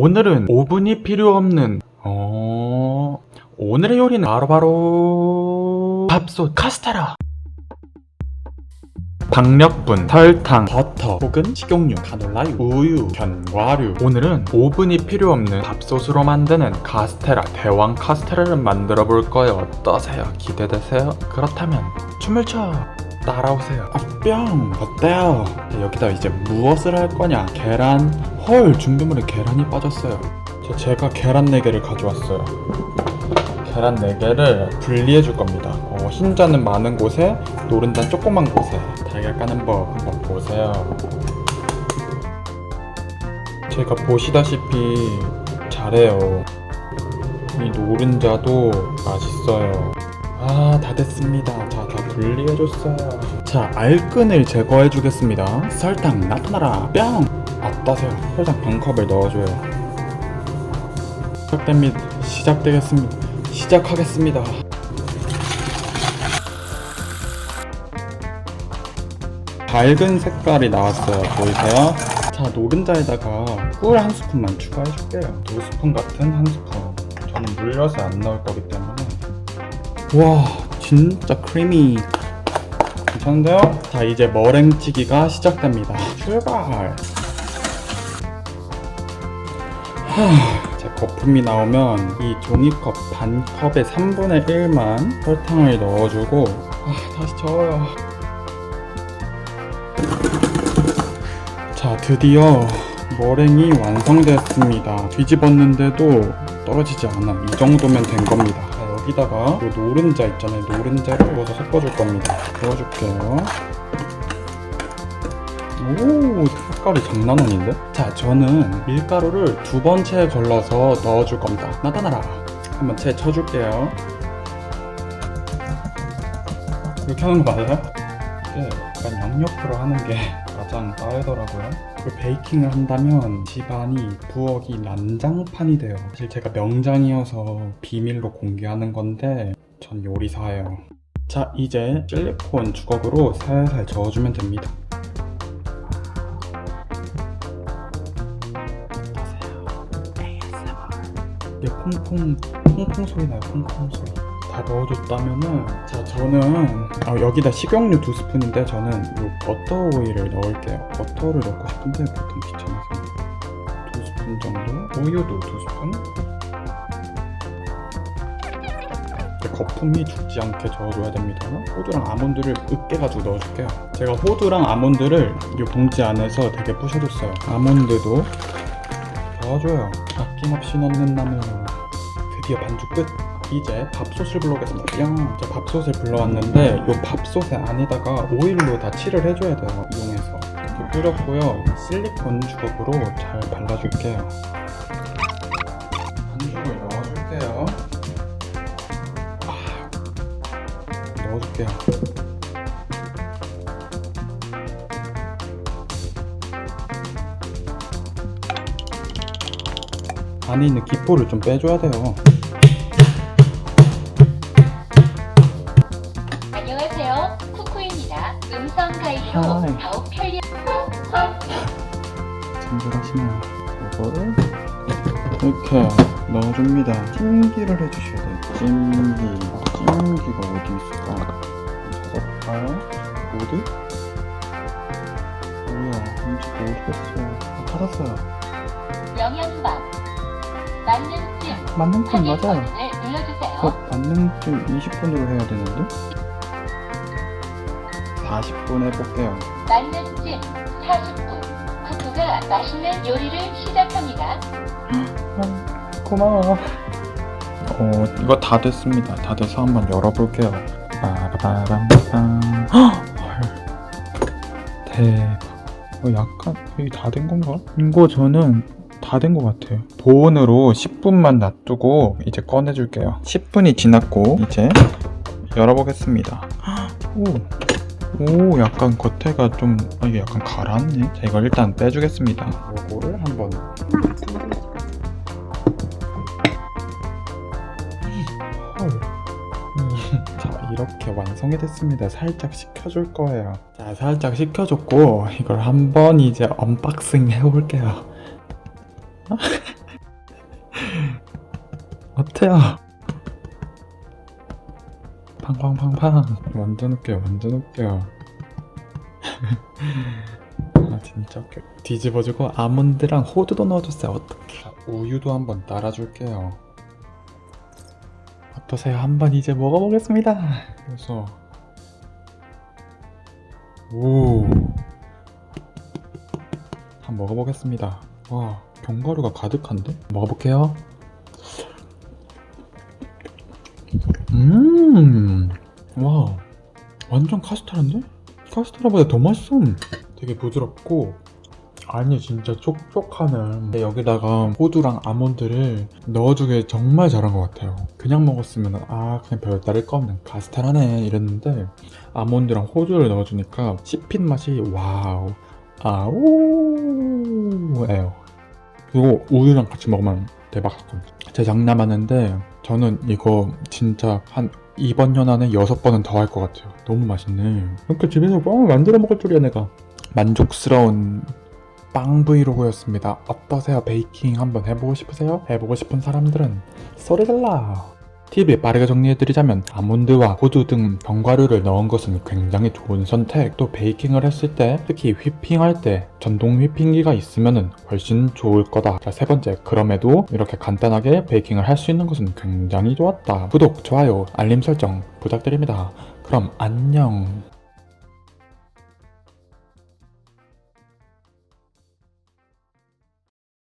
오늘은 오븐이 필요 없는 어 오늘의 요리는 바로 바로 밥솥 카스테라. 박력분, 설탕, 버터 혹은 식용유, 카놀라유, 우유, 견과류. 오늘은 오븐이 필요 없는 밥솥으로 만드는 카스테라 대왕 카스테라를 만들어 볼 거예요. 어떠세요? 기대되세요? 그렇다면 춤을 춰! 따라오세요. 아, 뿅! 어때요? 여기다 이제 무엇을 할 거냐? 계란 헐 준비물에 계란이 빠졌어요 저 제가 계란 4개를 가져왔어요 계란 4개를 분리해 줄 겁니다 어, 흰자는 많은 곳에 노른자 조그만 곳에 달걀 까는 법 한번 보세요 제가 보시다시피 잘해요 이 노른자도 맛있어요 아, 다 됐습니다. 자, 다 분리해줬어요. 자, 알끈을 제거해주겠습니다. 설탕 나타나라. 뿅! 어떠세요? 설탕 반 컵을 넣어줘요. 시작됩니다. 시작되겠습니다. 시작하겠습니다. 밝은 색깔이 나왔어요. 보이세요? 자, 노른자에다가 꿀 한 스푼만 추가해줄게요. 두 스푼 같은 한 스푼. 저는 물엿을 안 넣을 거기 때문에 와 진짜 크리미 괜찮은데요? 자 이제 머랭치기가 시작됩니다 출발 하, 제 거품이 나오면 이 종이컵 반 컵의 3분의 1만 설탕을 넣어주고 아 다시 저어요. 자 드디어 머랭이 완성됐습니다. 뒤집었는데도 떨어지지 않아. 이 정도면 된 겁니다. 자, 여기다가 이 노른자 있잖아요. 노른자를 넣어서 섞어줄 겁니다. 부어줄게요 오 색깔이 장난 아닌데? 자 저는 밀가루를 두번채 걸러서 넣어줄 겁니다 나타나라 한번 채 쳐줄게요 이렇게 하는 거 맞아요? 이게 약간 양옆으로 하는 게 가장 빠르더라고요 그 베이킹을 한다면 집안이 부엌이 난장판이 돼요. 사실 제가 명장이어서 비밀로 공개하는 건데 전 요리사예요. 자 이제 실리콘 주걱으로 살살 저어주면 됩니다. 이게 콩콩 콩콩 소리 나요 콩콩 소리. 다 넣어줬다면은 자 저는 어, 여기다 식용유 두 스푼인데 저는 요 버터 오일을 넣을게요. 버터를 넣고 싶은데 보통 귀찮아서. 두 스푼 정도? 우유도 두 스푼? 거품이 죽지 않게 저어줘야 됩니다. 호두랑 아몬드를 으깨가지고 넣어줄게요. 제가 호두랑 아몬드를 이 봉지 안에서 되게 부셔줬어요. 아몬드도 넣어줘요. 아낌없이 넣는다면 드디어 반죽 끝. 이제 밥솥을 불러오겠습니다. 뿅 이제 밥솥을 불러왔는데 이 밥솥의 안에다가 오일로 다 칠을 해줘야 돼요 이용해서. 이렇게 뿌렸고요. 실리콘 주걱으로 잘 발라줄게요. 반죽을 넣어줄게요. 아, 넣어줄게요 안에 있는 기포를 좀 빼줘야 돼요 안녕하세요. 쿠쿠입니다. 음성 가입으로 하이. 더욱 편리. 친절하시네요. 이거를 이렇게 넣어줍니다. 찜기를 해주셔야 돼요. 찜기. 찜기가 어디 있을까? 찾아볼까요? 어디? 뭐야? 뭔지 모르겠어요. 아, 찾았어요. 영양밥. 맞는 편 확인 맞아요. 눌러주세요. 어? 맞는 찜 20분으로 해야 되는데? 40분 해볼게요. 맞는 찜. 40분. 쿠쿠가 맛있는 요리를 시작합니다. 고마워. 어, 이거 다 됐습니다. 다 돼서 한번 열어볼게요. 헐. 대박. 어, 약간 이게 다 된 건가? 이거 저는 다 된 것 같아요. 보온으로 10분만 놔두고 이제 꺼내줄게요. 10분이 지났고 이제 열어보겠습니다. 헉! 오. 오, 약간 겉에가 좀, 아, 이게 약간 가라앉네. 자, 이걸 일단 빼주겠습니다. 요거를 한번 이렇게 완성이 됐습니다 살짝 식혀줄 거예요 자 살짝 식혀줬고 이걸 한번 이제 언박싱 해볼게요 같아요. 팡팡팡팡. 완전 웃겨요, 완전 웃겨요. 아, 진짜 웃겨. 뒤집어주고 아몬드랑 호두도 넣어줬어요. 어떡해. 우유도 한번 따라줄게요. 어떠세요? 한번 이제 먹어보겠습니다. 그래서 오. 한번 먹어보겠습니다. 와, 견과류가 가득한데? 먹어볼게요. 음, 와, 완전 카스테라인데? 카스테라보다 더 맛있어. 되게 부드럽고, 아니 진짜 촉촉하네. 여기다가 호두랑 아몬드를 넣어주길 정말 잘한 것 같아요. 그냥 먹었으면 아 그냥 별다를 거 없는 카스테라네 이랬는데 아몬드랑 호두를 넣어주니까 씹힌 맛이 와우 아우예요. 그리고 우유랑 같이 먹으면 대박 사건. 제 장남하는데 저는 이거 진짜 한 이번 연안에 여섯 번은 더 할 것 같아요. 너무 맛있네. 이렇게 집에서 빵을 만들어 먹을 줄이야 내가. 만족스러운 빵 브이로그였습니다. 어떠세요? 베이킹 한번 해보고 싶으세요? 해보고 싶은 사람들은 소리 질러! 팁을 빠르게 정리해드리자면 아몬드와 호두 등 견과류를 넣은 것은 굉장히 좋은 선택. 또 베이킹을 했을 때 특히 휘핑할 때 전동 휘핑기가 있으면 훨씬 좋을 거다. 자 세 번째 그럼에도 이렇게 간단하게 베이킹을 할 수 있는 것은 굉장히 좋았다. 구독, 좋아요, 알림 설정 부탁드립니다. 그럼 안녕